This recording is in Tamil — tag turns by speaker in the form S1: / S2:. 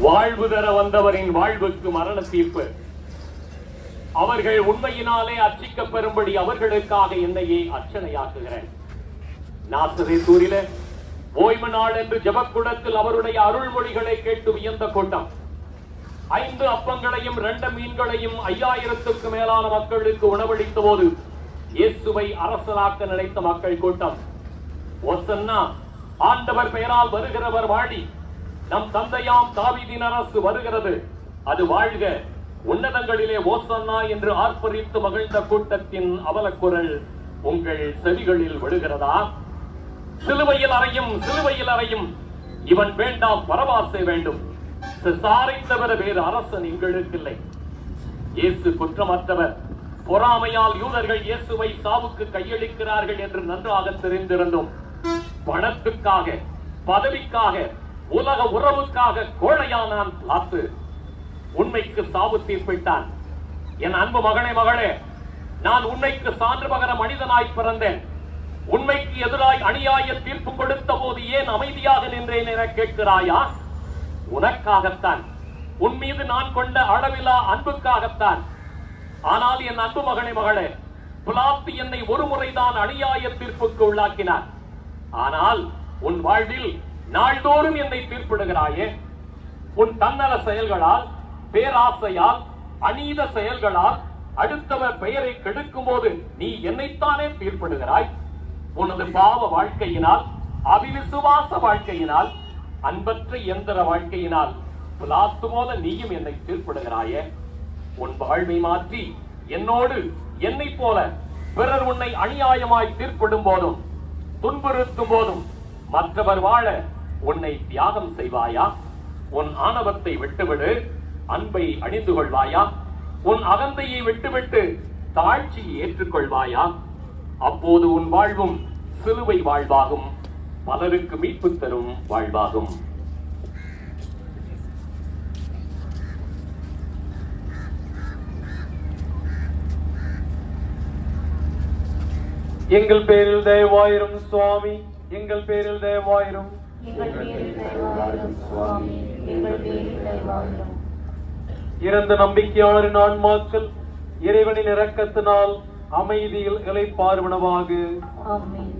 S1: வாழ்வு தர வந்தவரின் வாழ்வுக்கு மரண தீர்ப்பு அவர்கள் உண்மையினாலே அர்ச்சிக்கப் பெறும்படி அவர்களுக்காக என்னையே அர்ச்சனையாக்குகிறேன். நாசரே தூரில ஓய்வு நாள் என்று ஜெபக்குடத்தில் அவருடைய அருள்மொழிகளை கேட்டு வியந்த கூட்டம். ஐந்து அப்பங்களையும் இரண்டு மீன்களையும் ஐயாயிரத்துக்கு மேலான மக்களுக்கு உணவளித்த போது இயேசுவை அரசராக்க நினைத்த மக்கள் கூட்டம். ஒசன்னா ஆண்டவர் பெயரால் வருகிறவர் வாழி நம் தந்தையாம் தாவிதின் அரசு வருகிறது. அது வாழ்க உன்னதங்களிலே ஓசன்னா என்று ஆர்ப்பரித்து மகிழ்ந்த கூட்டத்தின் அவலக்குரல் உங்கள் செவிகளில் விழுகிறதா? சிலுவையில் அறையும் சிலுவையில் அறையும். இவன் வேண்டாம் பரவாசை வேண்டும். சிசாரை தவிர வேறு அரசன் எங்களுக்கு இல்லை. இயேசு குற்றமற்றவர். பொறாமையால் யூதர்கள் இயேசுவை சாவுக்கு கையளிக்கிறார்கள் என்று நன்றாக தெரிந்திருந்தோம். பணத்துக்காக பதவிக்காக உலக உறவுக்காக கோழையானான் பார்த்து உண்மைக்கு சாவு தீர்ப்பிட்டான் என் அன்பு மகனே மகளே நான் உண்மைக்கு சான்று பகர மனிதனாய் பிறந்தேன். உண்மைக்கு எதிராய் அநியாய தீர்ப்பு கொடுத்த போது ஏன் அமைதியாக நின்றேன் என கேட்கிறாயா? உனக்காகத்தான். உன் மீது நான் கொண்ட அளவிலா அன்புக்காகத்தான். ஆனால் என் அன்பு மகனே மகளே பிலாத்து என்னை ஒரு முறைதான் அநியாய தீர்ப்புக்கு உள்ளாக்கினார். ஆனால் உன் வாழ்வில் நாள்தோறும் என்னை தீர்ப்பிடுகிறாயே உன் தன்னல செயல்களால் பேராசையால் அநீத செயல்களால் அடுத்தவர் பெயரை கெடுக்கும் போது நீ என்னைத்தானே தீர்ப்பிடுகிறாய் உனது பாவ வாழ்க்கையினால் அவிவிசுவாச வாழ்க்கையினால் அன்பற்ற இயந்திர வாழ்க்கையினால் புலாத்து போத நீயும் என்னை தீர்ப்பிடுகிறாயே உன் வாழ்வை மாற்றி என்னோடு என்னைப் போல பிறர் உன்னை அநியாயமாய் தீர்ப்பிடும் போதும் துன்புறுத்தும் போதும் மற்றவர் வாழ உன்னை தியாகம் செய்வாயா? உன் ஆணவத்தை விட்டுவிடு. அன்பை அணிந்து கொள்வாயா உன் அகந்தையை விட்டுவிட்டு தாழ்ச்சியை ஏற்றுக்கொள்வாயா? அப்போது உன் வாழ்வும் சிலுவை வாழ்வாகும். பலருக்கு மீட்பு தரும் வாழ்வாகும்.
S2: எங்கள் பேரில் தயவாயிரும் சுவாமி. எங்கள் பேரில் தயவாயிரும்
S3: இறந்த நம்பிக்கையாளரின் ஆன்மாக்கள் இறைவனின் இரக்கத்தினால் அமைதியில் இளைப்பாறுவனவாக
S2: ஆமென்.